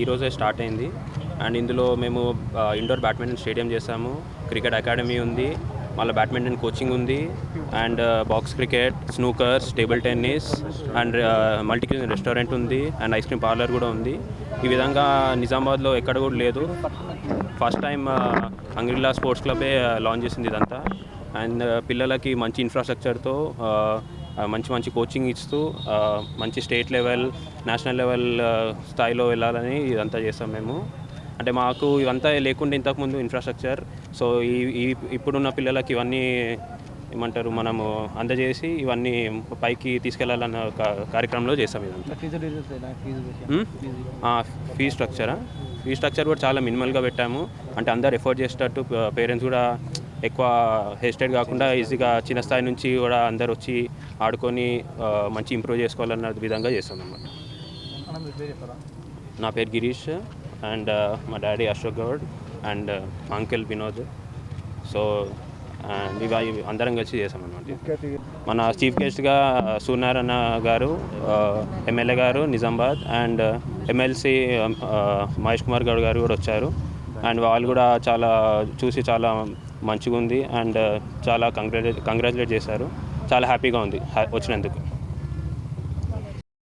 ఈరోజే స్టార్ట్ అయింది. అండ్ ఇందులో మేము ఇండోర్ బ్యాడ్మింటన్ స్టేడియం చేసాము. క్రికెట్ అకాడమీ ఉంది. మళ్ళీ బ్యాడ్మింటన్ కోచింగ్ ఉంది. And box cricket snookers table tennis and multi restaurant ఉంది. అండ్ ఐస్ క్రీమ్ పార్లర్ కూడా ఉంది. ఈ విధంగా నిజామాబాద్లో ఎక్కడ కూడా లేదు. ఫస్ట్ టైం అంగ్రిల్లా స్పోర్ట్స్ క్లబే లాంచ్ చేసింది ఇదంతా. అండ్ పిల్లలకి మంచి ఇన్ఫ్రాస్ట్రక్చర్తో మంచి మంచి కోచింగ్ ఇస్తూ మంచి స్టేట్ లెవెల్ నేషనల్ లెవెల్ స్థాయిలో వెళ్ళాలని ఇదంతా చేస్తాం మేము. అంటే మాకు ఇవంతా లేకుండా ఇంతకుముందు ఇన్ఫ్రాస్ట్రక్చర్ సో ఈ ఇప్పుడున్న పిల్లలకి ఇవన్నీ ఏమంటారు మనము అందజేసి ఇవన్నీ పైకి తీసుకెళ్ళాలన్న కార్యక్రమంలో చేస్తాం ఇదంతా. ఫీ స్ట్రక్చరా ఫీ స్ట్రక్చర్ కూడా చాలా మినిమల్గా పెట్టాము. అంటే అందరు ఎఫోర్డ్ చేసేటట్టు పేరెంట్స్ కూడా ఎక్కువ హెసిటేట్ కాకుండా ఈజీగా చిన్న స్థాయి నుంచి కూడా అందరు వచ్చి ఆడుకొని మంచి ఇంప్రూవ్ చేసుకోవాలన్న విధంగా చేస్తాం అనమాట నా పేరు గిరీష్ అండ్ మా daddy Ashok Goud and uncle Vinod. So and ఇవి అందరం కలిసి చేసామన్నమాట మన చీఫ్ గెస్ట్గా సూర్యనారాయణ గారు ఎమ్మెల్యే గారు నిజామాబాద్ అండ్ ఎమ్మెల్సీ మహేష్ కుమార్ గౌడ్ గారు కూడా వచ్చారు. అండ్ వాళ్ళు కూడా చాలా చూసి చాలా మంచిగా ఉంది అండ్ చాలా కంగ్రాచులేట్ కంగ్రాచులేట్ చేశారు. చాలా హ్యాపీగా ఉంది వచ్చినందుకు.